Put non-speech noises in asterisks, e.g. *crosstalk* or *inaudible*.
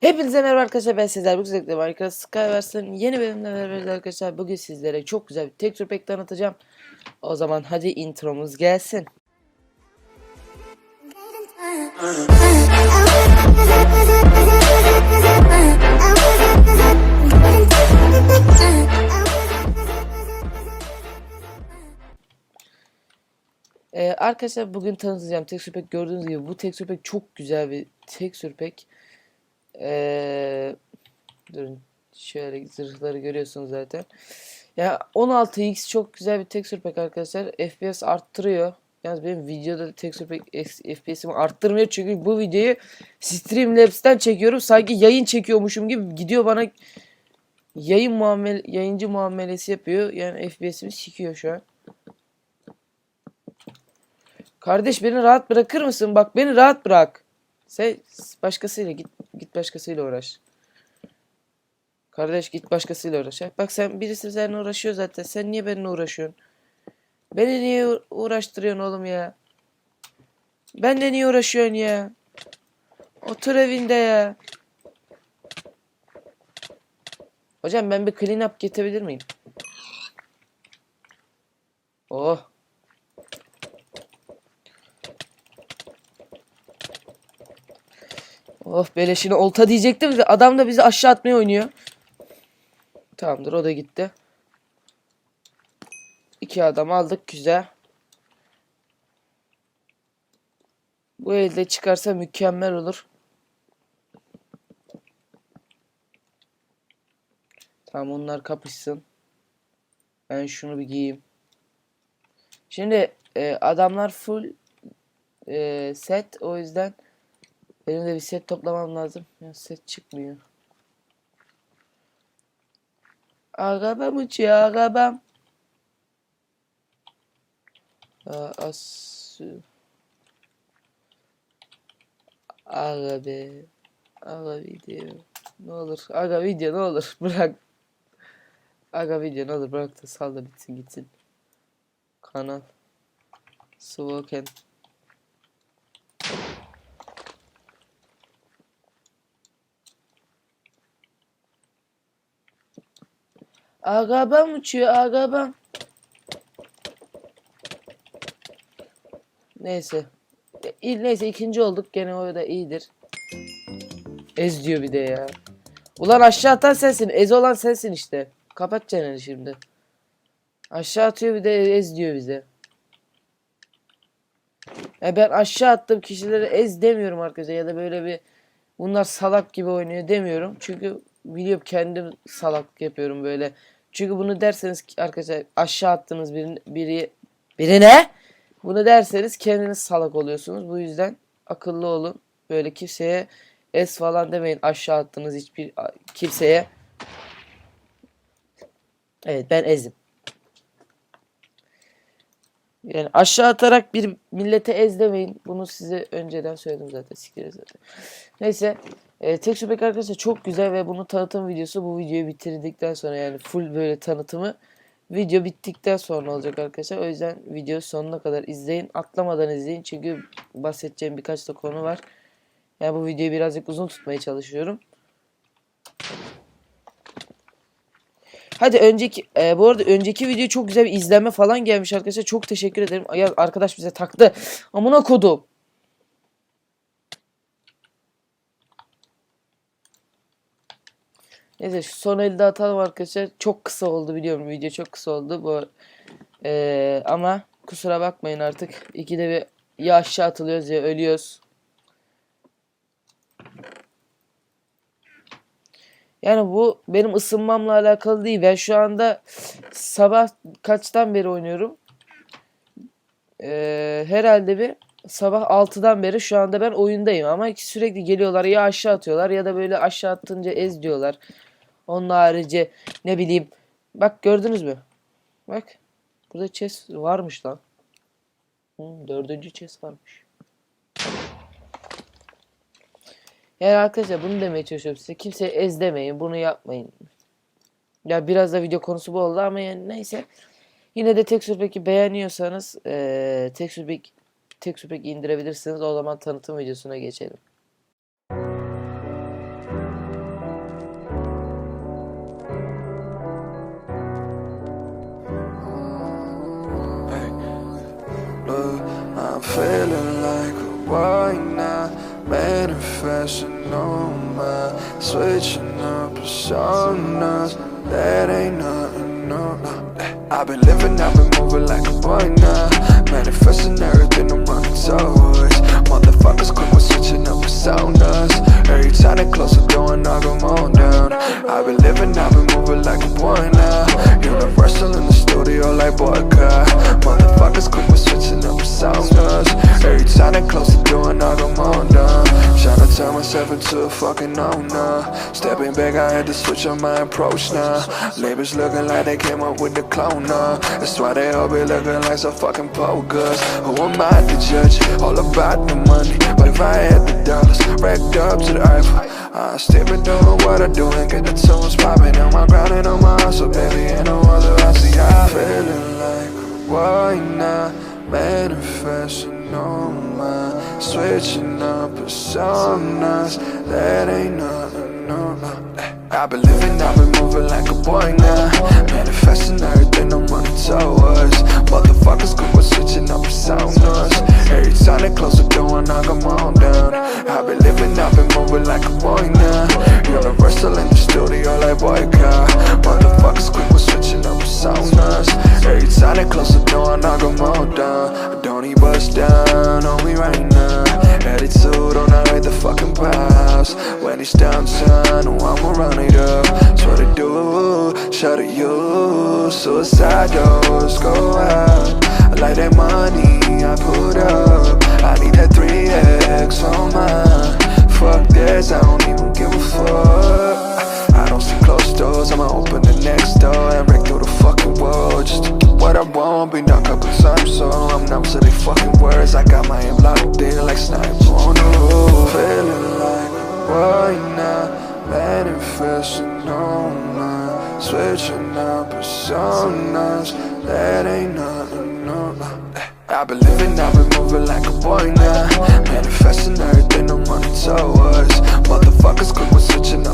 Hepinize merhaba arkadaşlar ben sizler bugün sizlerle Minecraft Skyverse'ın yeni bölümünden beraberiz arkadaşlar. Bugün sizlere çok güzel bir texture pack tanıtacağım. O zaman hadi intromuz gelsin. Ee, arkadaşlar bugün tanıtacağım texture pack gördüğünüz gibi bu texture pack çok güzel bir texture pack. Ee, durun şöyle zırhları görüyorsunuz zaten. Ya 16x çok güzel bir texture pack arkadaşlar. FPS arttırıyor. Yalnız benim videoda texture pack FPS'imi arttırmıyor çünkü bu videoyu Streamlabs'ten çekiyorum. Sanki yayın çekiyormuşum gibi gidiyor bana yayın muamele yayıncı muamelesi yapıyor. Yani FPS'imi sikiyor şu an. Kardeş beni rahat bırakır mısın? Bak beni rahat bırak. Sen başkasıyla git git başkasıyla uğraş. Kardeş git başkasıyla uğraş. Bak sen birisi seninle uğraşıyor zaten. Sen niye benimle uğraşıyorsun? Beni niye uğ- uğraştırıyorsun oğlum ya? Ben de niye uğraşıyorsun ya? Otur evinde ya. Hocam ben bir clean up getirebilir miyim? Oh. Oh beleşine olta diyecektim adam da bizi aşağı atmaya oynuyor. Tamamdır o da gitti. İki adam aldık güzel. Bu elde çıkarsa mükemmel olur. Tamam onlar kapışsın. Ben şunu bir giyeyim. Şimdi e, adamlar full e, set o yüzden benim de bir set toplamam lazım. Ya set çıkmıyor. Arabam uçuyor arabam. Aa, as... Aga be. Aga video. Ne olur. Aga video ne olur. *laughs* Bırak. Aga video ne olur. Bırak da sal da bitsin gitsin. Kanal. Swoken. Arabam uçuyor arabam. Neyse. E, Neyse ikinci olduk gene o da iyidir. Ez diyor bir de ya. Ulan aşağı atan sensin. Ez olan sensin işte. Kapat çeneni şimdi. Aşağı atıyor bir de ez diyor bize. Ya ben aşağı attığım kişilere ez demiyorum arkadaşlar ya da böyle bir bunlar salak gibi oynuyor demiyorum. Çünkü biliyorum kendim salak yapıyorum böyle. Çünkü bunu derseniz arkadaşlar aşağı attığınız birini, biri birine bunu derseniz kendiniz salak oluyorsunuz. Bu yüzden akıllı olun. Böyle kimseye es falan demeyin aşağı attığınız hiçbir kimseye. Evet ben ezim. Yani aşağı atarak bir millete ez demeyin. Bunu size önceden söyledim zaten. Siktir zaten. Neyse. E, Texture Pack arkadaşlar çok güzel ve bunu tanıtım videosu bu videoyu bitirdikten sonra yani full böyle tanıtımı video bittikten sonra olacak arkadaşlar. O yüzden video sonuna kadar izleyin. Atlamadan izleyin. Çünkü bahsedeceğim birkaç da konu var. Yani bu videoyu birazcık uzun tutmaya çalışıyorum. Hadi önceki e, bu arada önceki video çok güzel bir izlenme falan gelmiş arkadaşlar. Çok teşekkür ederim. Ya arkadaş bize taktı. Amına kodum. Neyse şu son elde atalım arkadaşlar. Çok kısa oldu biliyorum video çok kısa oldu bu. E, ama kusura bakmayın artık. İkide bir ya aşağı atılıyoruz ya ölüyoruz. Yani bu benim ısınmamla alakalı değil. Ben şu anda sabah kaçtan beri oynuyorum? Ee, herhalde bir sabah 6'dan beri şu anda ben oyundayım ama sürekli geliyorlar ya aşağı atıyorlar ya da böyle aşağı attınca ez diyorlar. Onun harici ne bileyim. Bak gördünüz mü? Bak. Burada chest varmış lan. Hı, dördüncü chest varmış. Yani arkadaşlar bunu demeye çalışıyorum size. Kimseyi ezdemeyin. Bunu yapmayın. Ya biraz da video konusu bu oldu ama yani neyse. Yine de Texture Pack'i beğeniyorsanız ee, Texture Pack Texture Pack'i indirebilirsiniz. O zaman tanıtım videosuna geçelim. Hey, look, I'm feeling like a wine now. On my switching up personas. That ain't nothing, no. I've been living, I've been moving like a boy now. Manifesting everything I'm running towards. Motherfuckers quick with switching up personas. Every time they close the door I come on down. I've been living, I've been moving like a boy now. Universal in the studio like boycott. Motherfuckers quick with switching up personas. Every time they close the turn myself into a fucking owner. Stepping back, I had to switch on my approach now. Labels looking like they came up with the cloner. That's why they all be looking like some fucking pokers. Who am I to judge? All about the money. But if I had the dollars racked up to the Eiffel, I still been doing what I do and get the tunes popping. On my grind and on my hustle, baby. Ain't no other I see. I feeling like why not manifesting on my switching up personas. That ain't nothing, no. I've been living, I've been moving like a boy now. Manifesting everything I'm running towards. Motherfuckers with switching up personas. Every time they close the door I come on down. I've been living, I've been moving like a boy now. Universal in the studio like boycott. Motherfuckers quick with switching up personas. Every time they close the door I come on down. I don't need bust down on me right now. Attitude on I rate the fucking pops. When it's downtown, oh, I'ma run it up. What I do. Shout to you. Suicide doors go out. I like that money I put up. I need that 3x on mine. Fuck this, I don't manifesting on my switching up personas. That ain't nothing, no. I've been living, I've been moving like a boy now. Manifesting everything I'm running towards. Motherfuckers quick with switching